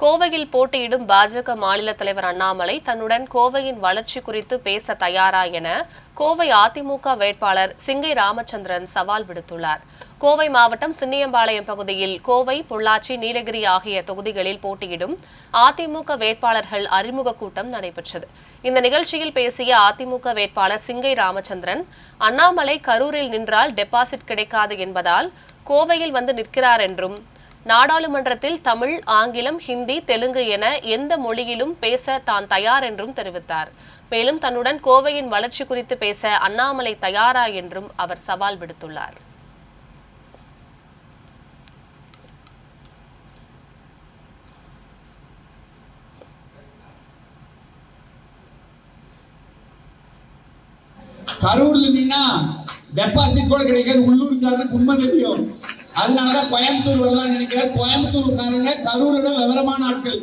கோவையில் போட்டியிடும் பாஜக மாநில தலைவர் அண்ணாமலை தன்னுடன் கோவையின் வளர்ச்சி குறித்து பேச தயாரா என கோவை அதிமுக வேட்பாளர் சிங்கை ராமச்சந்திரன் சவால் விடுத்துள்ளார். கோவை மாவட்டம் சின்னியம்பாளையம் பகுதியில் கோவை பொள்ளாச்சி நீலகிரி ஆகிய தொகுதிகளில் போட்டியிடும் அதிமுக வேட்பாளர்கள் அறிமுக கூட்டம் நடைபெற்றது. இந்த நிகழ்ச்சியில் பேசிய அதிமுக வேட்பாளர் சிங்கை ராமச்சந்திரன் அண்ணாமலை கரூரில் நின்றால் டெபாசிட் கிடைக்காது என்பதால் கோவையில் வந்து நிற்கிறார் என்றும் நாடாளுமன்றத்தில் தமிழ் ஆங்கிலம் ஹிந்தி தெலுங்கு என எந்த மொழியிலும் பேச தான் தயார் என்றும் தெரிவித்தார். மேலும் தன்னுடன் கோவையின் வளர்ச்சி குறித்து பேச அண்ணாமலை தயாரா என்றும் அவர் சவால் விடுத்துள்ளார். கரூர்ல நின்னா டெபாசிட் கூட கிடைக்காது. உள்ளூர்காரனுக்கு உண்மை தெரியும். அதனாலதான் கோயம்புத்தூர் வரலாம் நினைக்கிறேன். கோயம்புத்தூர்காரங்க கரூரோட விவரமான ஆட்கள்.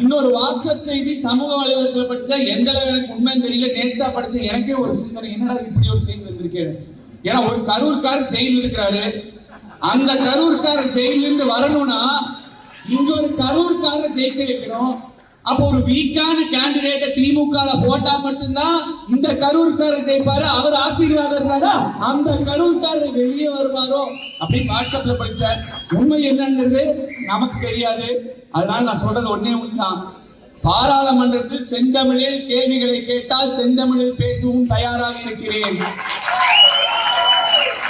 இன்னொரு வாட்ஸ்அப் செய்தி சமூக வலைதளத்தில் படிச்ச எந்த அளவு எனக்கு உண்மை தெரியல. நேற்றா படிச்ச எனக்கே ஒரு சிந்தனை என்னடா இப்படி ஒரு செய்தி வந்திருக்கேன் ஏன்னா ஒரு கரூர்கார் ஜெயில் இருக்கிறாரு. அந்த கரூர்கார் ஜெயிலிருந்து வரணும்னா இங்க ஒரு கரூர்காரர் ஜெயிக்க வைக்கணும். அப்போ ஒரு வீக்கான கேண்டிடேட்டை திமுக போட்டா மட்டும்தான் இந்த கரூர்காரர் ஜெயிப்பாரு அவர் ஆசீர்வாதம் இருந்தாரா அந்த கரூர்காரர் வெளியே வருவாரோ அப்படின்னு வாட்ஸ்அப்ல படிச்சார் உண்மை என்னங்கிறது நமக்கு தெரியாது அதனால நான் சொல்றது ஒன்னே ஒண்ணுதான் பாராளுமன்றத்தில் செந்தமிழில் கேள்விகளை கேட்டால் செந்தமிழில் பேசவும் தயாராக இருக்கிறேன்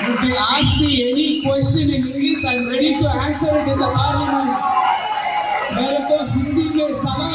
If you ask me any question in English, I'm ready to answer it in the parliament. मेरे को हिंदी में सवाल